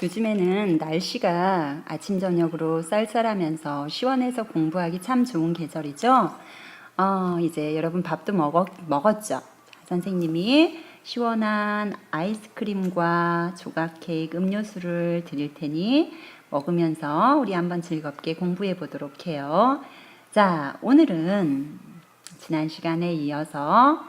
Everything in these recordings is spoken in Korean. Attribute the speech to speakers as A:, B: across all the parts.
A: 요즘에는 날씨가 아침 저녁으로 쌀쌀하면서 시원해서 공부하기 참 좋은 계절이죠. 어, 이제 여러분 밥도 먹었, 먹었죠. 선생님이 시원한 아이스크림과 조각 케이크 음료수를 드릴 테니 먹으면서 우리 한번 즐겁게 공부해 보도록 해요. 자, 오늘은 지난 시간에 이어서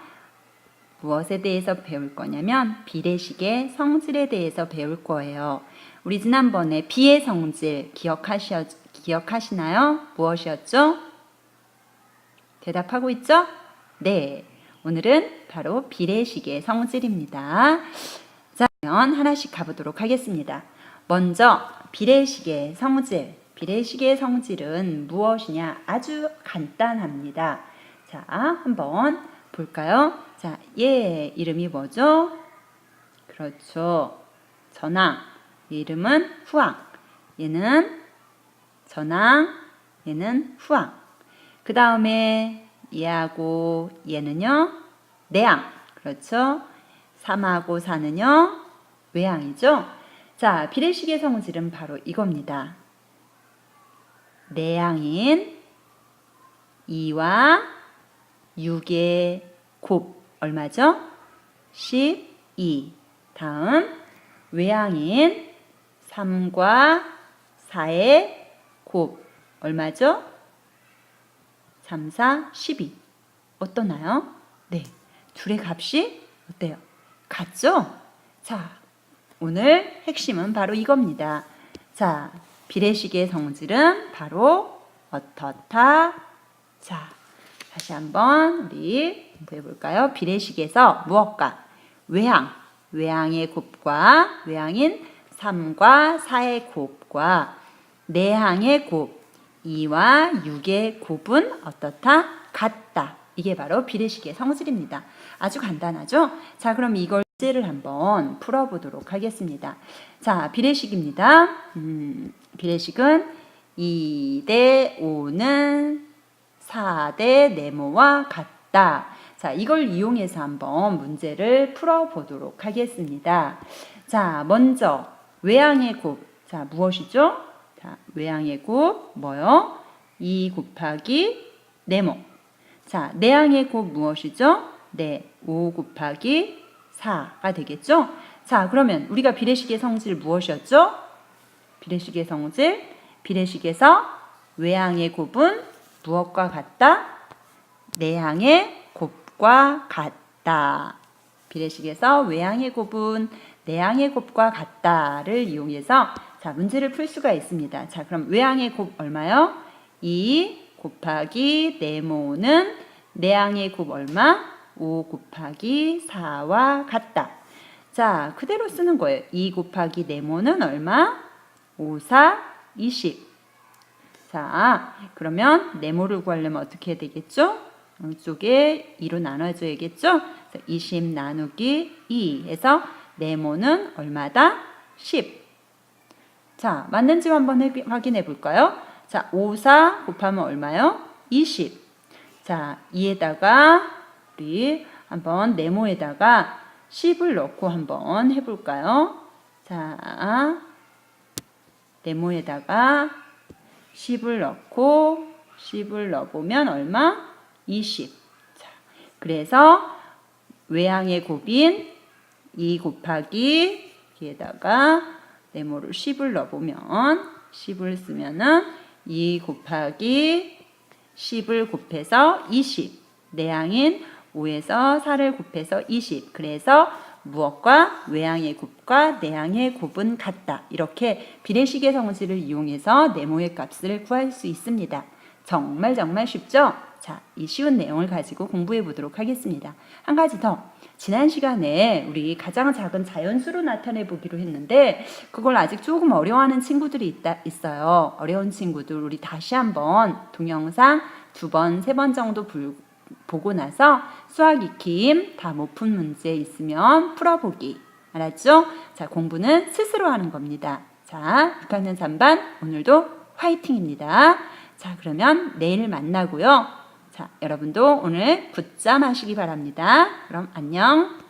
A: 무엇에 대해서 배울 거냐면 비례식의 성질에 대해서 배울 거예요. 우리 지난번에 비의 성질 기억하시, 기억하시나요? 무엇이었죠? 대답하고 있죠? 네. 오늘은 바로 비례식의 성질입니다. 자, 그러면 하나씩 가보도록 하겠습니다. 먼저 비례식의 성질. 비례식의 성질은 무엇이냐? 아주 간단합니다. 자, 한번 볼까요? 자, 얘 이름이 뭐죠? 그렇죠. 전항. 얘 이름은 후항. 얘는 전항. 얘는 후항. 그 다음에 얘하고 얘는요. 내항. 그렇죠. 3하고 4는요. 외항이죠. 자, 비례식의 성질은 바로 이겁니다. 내항인 2와 6의 곱 얼마죠? 12. 다음 외항인 3과 4의 곱 얼마죠? 3, 4, 12. 어떠나요? 네. 둘의 값이 어때요? 같죠? 자, 오늘 핵심은 바로 이겁니다. 자, 비례식의 성질은 바로 어떻다. 자, 다시 한번 우리 공부해 볼까요? 비례식에서 무엇과 외항, 외항의 곱과 외항인 3과 4의 곱과 내항의 곱, 2와 6의 곱은 어떻다? 같다. 이게 바로 비례식의 성질입니다. 아주 간단하죠? 자, 그럼 이걸 문제를 한번 풀어보도록 하겠습니다. 자, 비례식입니다. 음, 비례식은 2대 5는 4대 네모와 같다. 자, 이걸 이용해서 한번 문제를 풀어보도록 하겠습니다. 자, 먼저 외항의 곱. 자, 무엇이죠? 자, 외항의 곱 뭐요? 2 곱하기 네모. 자, 내항의 곱 무엇이죠? 네, 5 곱하기 4가 되겠죠? 자, 그러면 우리가 비례식의 성질 무엇이었죠? 비례식의 성질, 비례식에서 외항의 곱은 무엇과 같다? 내항의 곱과 같다. 비례식에서 외항의 곱은 내항의 곱과 같다를 이용해서 자, 문제를 풀 수가 있습니다. 자, 그럼 외항의 곱 얼마요? 2 곱하기 네모는 내항의 곱 얼마? 5 곱하기 4와 같다. 자, 그대로 쓰는 거예요. 2 곱하기 네모는 얼마? 5, 4, 20. 자, 그러면 네모를 구하려면 어떻게 해야 되겠죠? 이쪽에 2로 나눠줘야겠죠? 20 나누기 2 해서 네모는 얼마다? 10. 자, 맞는지 한번 해, 확인해 볼까요? 자, 5, 4 곱하면 얼마요? 20. 자, 2에다가 우리 한번 네모에다가 10을 넣고 한번 해볼까요? 자, 네모에다가 10을 넣고 10을 넣어보면 얼마? 20. 자, 그래서 외항의 곱인 2 곱하기 여기에다가 네모를 10을 넣어보면 10을 쓰면은 2 곱하기 10을 곱해서 20. 내항인 5에서 4를 곱해서 20. 그래서 무엇과 외항의 곱과 내항의 곱은 같다. 이렇게 비례식의 성질을 이용해서 네모의 값을 구할 수 있습니다. 정말 정말 쉽죠? 자, 이 쉬운 내용을 가지고 공부해 보도록 하겠습니다. 한 가지 더. 지난 시간에 우리 가장 작은 자연수로 나타내 보기로 했는데 그걸 아직 조금 어려워하는 친구들이 있다, 있어요. 어려운 친구들 우리 다시 한번 동영상 두 번, 세 번 정도 불, 보고 나서 수학 익힘 다 못 푼 문제 있으면 풀어보기. 알았죠? 자, 공부는 스스로 하는 겁니다. 자, 6학년 3반 오늘도 화이팅입니다. 자, 그러면 내일 만나고요. 자, 여러분도 오늘 굿잠 하시기 바랍니다. 그럼 안녕.